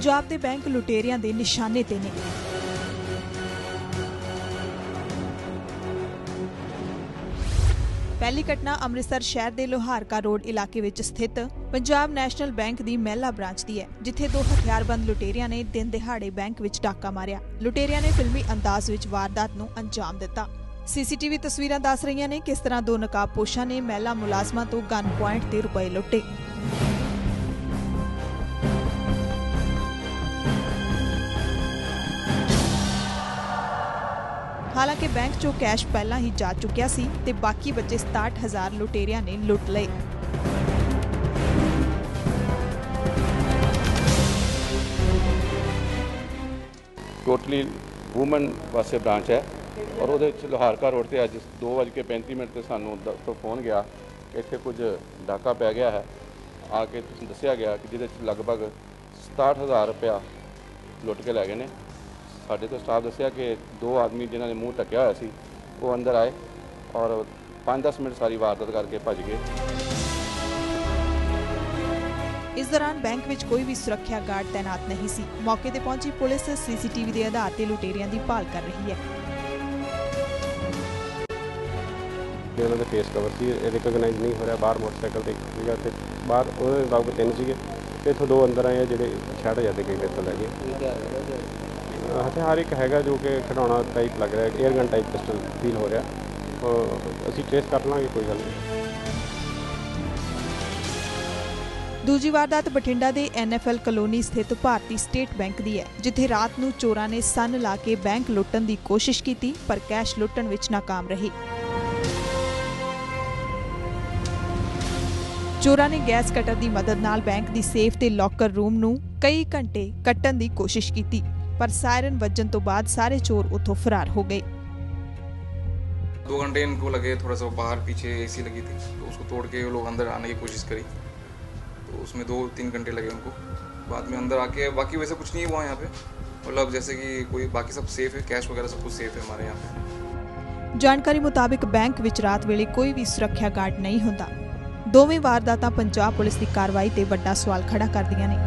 ਪੰਜਾਬ ਦੇ ਬੈਂਕ ਲੁਟੇਰਿਆਂ ਦੇ ਨਿਸ਼ਾਨੇ ਤੇ ਨੇ। ਪਹਿਲੀ ਘਟਨਾ ਅੰਮ੍ਰਿਤਸਰ ਸ਼ਹਿਰ ਦੇ ਲੋਹਾਰਕਾ ਰੋਡ ਇਲਾਕੇ ਵਿੱਚ ਸਥਿਤ ਪੰਜਾਬ ਨੈਸ਼ਨਲ ਬੈਂਕ ਦੀ ਮਹਿਲਾ ਬ੍ਰਾਂਚ ਦੀ ਹੈ, ਜਿੱਥੇ ਦੋ ਹਥਿਆਰਬੰਦ ਲੁਟੇਰਿਆਂ ਨੇ ਦਿਨ ਦਿਹਾੜੇ ਬੈਂਕ ਵਿੱਚ ਡਾਕਾ ਮਾਰਿਆ। ਲੁਟੇਰਿਆਂ ਨੇ ਫਿਲਮੀ ਅੰਦਾਜ਼ ਵਿੱਚ ਵਾਰਦਾਤ ਨੂੰ ਅੰਜਾਮ ਦਿੱਤਾ। ਸੀਸੀਟੀਵੀ ਤਸਵੀਰਾਂ ਦੱਸ ਰਹੀਆਂ ਨੇ ਕਿਸ ਤਰ੍ਹਾਂ ਦੋ ਨਕਾਬਪੋਸ਼ਾਂ ਨੇ ਮਹਿਲਾ ਮੁਲਾਜ਼ਮਾਂ ਤੋਂ ਗਨ ਪੁਆਇੰਟ ਤੇ ਰੁਪਏ ਲੁੱਟੇ। ਹਾਲਾਂਕਿ ਬੈਂਕ 'ਚੋਂ ਕੈਸ਼ ਪਹਿਲਾਂ ਹੀ ਜਾ ਚੁੱਕਿਆ ਸੀ ਤੇ ਬਾਕੀ ਬਚੇ 67000 ਲੁਟੇਰਿਆਂ ਨੇ ਲੁੱਟ ਲਏ। ਟੋਟਲੀ ਔਮਨ ਵਾਸਤੇ ਬ੍ਰਾਂਚ ਹੈ ਔਰ ਉਹਦੇ ਵਿੱਚ ਲੋਹਾਰਕਾ ਰੋਡ ਤੇ ਅੱਜ 2:35 ਮਿੰਟ ਤੇ ਸਾਨੂੰ ਦ- ਤੋਂ ਫੋਨ ਗਿਆ। ਕਿ ਇੱਥੇ ਕੁਝ ਡਾਕਾ ਪੈ ਗਿਆ ਹੈ। ਆ ਕੇ ਤੁਸੀਂ ਦੱਸਿਆ ਗਿਆ ਕਿ ਜਿਹਦੇ ਵਿੱਚ ਲਗਭਗ 67000 ਰੁਪਇਆ ਲੁੱਟ ਕੇ ਲੈ ਗਏ ਨੇ। ਸਾਡੇ ਤੋਂ ਸਟਾਫ ਦੱਸਿਆ ਕਿ ਦੋ ਆਦਮੀ ਜਿਨ੍ਹਾਂ ਨੇ ਮੂੰਹ ਢੱਕਿਆ ਹੋਇਆ ਸੀ ਉਹ ਅੰਦਰ ਆਏ ਔਰ 5-10 ਮਿੰਟ ਸਾਰੀ ਵਾਰਦਾਤ ਕਰਕੇ ਭੱਜ ਗਏ। ਇਸ ਦੌਰਾਨ ਬੈਂਕ ਵਿੱਚ ਕੋਈ ਵੀ ਸੁਰੱਖਿਆ ਗਾਰਡ ਤਾਇਨਾਤ ਨਹੀਂ ਸੀ। ਮੌਕੇ ਤੇ ਪਹੁੰਚੀ ਪੁਲਿਸ ਸੀਸੀਟੀਵੀ ਦੇ ਆਧਾਰ ਤੇ ਲੁਟੇਰਿਆਂ ਦੀ ਭਾਲ ਕਰ ਰਹੀ ਹੈ। ਦੇ ਫੇਸ ਕਵਰ ਸੀ ਇਹ ਰਿਕਗਨਾਈਜ਼ ਨਹੀਂ ਹੋ ਰਿਹਾ ਬਾਹਰ ਮੋਟਰਸਾਈਕਲ ਤੇ ਸੀਗਾ ਤੇ ਬਾਹਰ ਉਹਦੇ ਮੁਤਾਬਕ ਤਿੰਨ ਸੀਗੇ। ਤੇ ਇੱਥੋਂ ਦੋ ਅੰਦਰ ਆਏ ਜਿਹੜੇ 60000 ਦੇ ਕਈ ਤੋਂ ਲੈ ਗਏ। ਹਥਿਆਰ ਇੱਕ ਹੈਗਾ ਜੋ ਕਿ ਖਿਡੌਣਾ ਟਾਈਪ ਲੱਗ ਰਿਹਾ ਹੈ air gun type pistol feel ਹੋ ਰਿਹਾ। ਅਸੀਂ ਟ੍ਰੇਸ ਕਰ ਲਾਂਗੇ, ਕੋਈ ਗੱਲ ਨਹੀਂ। ਦੂਜੀ ਵਾਰਦਾਤ ਬਠਿੰਡਾ ਦੇ ਐਨਐਫਐਲ ਕਲੋਨੀ ਸਥਿਤ ਭਾਰਤੀ ਸਟੇਟ ਬੈਂਕ ਦੀ ਹੈ, ਜਿੱਥੇ ਰਾਤ ਨੂੰ ਚੋਰਾਂ ਨੇ ਸੰਨ ਲਾ ਕੇ ਬੈਂਕ ਲੁੱਟਣ ਦੀ ਕੋਸ਼ਿਸ਼ ਕੀਤੀ, ਪਰ ਕੈਸ਼ ਲੁੱਟਣ ਵਿੱਚ ਨਾਕਾਮ ਰਹੇ। ਚੋਰਾਂ ਨੇ ਗੈਸ ਕਟਰ ਦੀ ਮਦਦ ਨਾਲ ਬੈਂਕ ਦੀ ਸੇਫ ਤੇ ਲੋਕਰ ਰੂਮ ਨੂੰ ਕਈ ਘੰਟੇ ਕੱਟਣ ਦੀ ਕੋਸ਼ਿਸ਼ ਕੀਤੀ। ਪਰ ਸਾਇਰਨ ਵੱਜਣ ਤੋਂ ਬਾਅਦ ਸਾਰੇ ਚੋਰ ਉੱਥੋਂ ਫਰਾਰ ਹੋ ਗਏ दो घंटे इनको लगे थोड़ा सा बाहर पीछे एसी लगी थी तो उसको तोड़ के वो लोग अंदर आने की कोशिश करी तो उसमें दो तीन घंटे लगे उनको बाद में अंदर आके बाकी वैसे कुछ नहीं हुआ यहाँ पे मतलब जैसे कि कोई बाकी सब सेफ है कैश वगैरह सब कुछ सेफ है हमारे यहाँ पे ਜਾਣਕਾਰੀ ਮੁਤਾਬਿਕ ਬੈਂਕ ਵਿੱਚ ਰਾਤ ਵੇਲੇ ਕੋਈ ਵੀ ਸੁਰੱਖਿਆ ਗਾਰਡ ਨਹੀਂ ਹੁੰਦਾ ਦੋਵੇਂ ਵਾਰਦਾਤਾਂ ਪੰਜਾਬ ਪੁਲਿਸ ਦੀ ਕਾਰਵਾਈ ਤੇ ਵੱਡਾ ਸਵਾਲ ਖੜਾ ਕਰਦੀਆਂ ਨੇ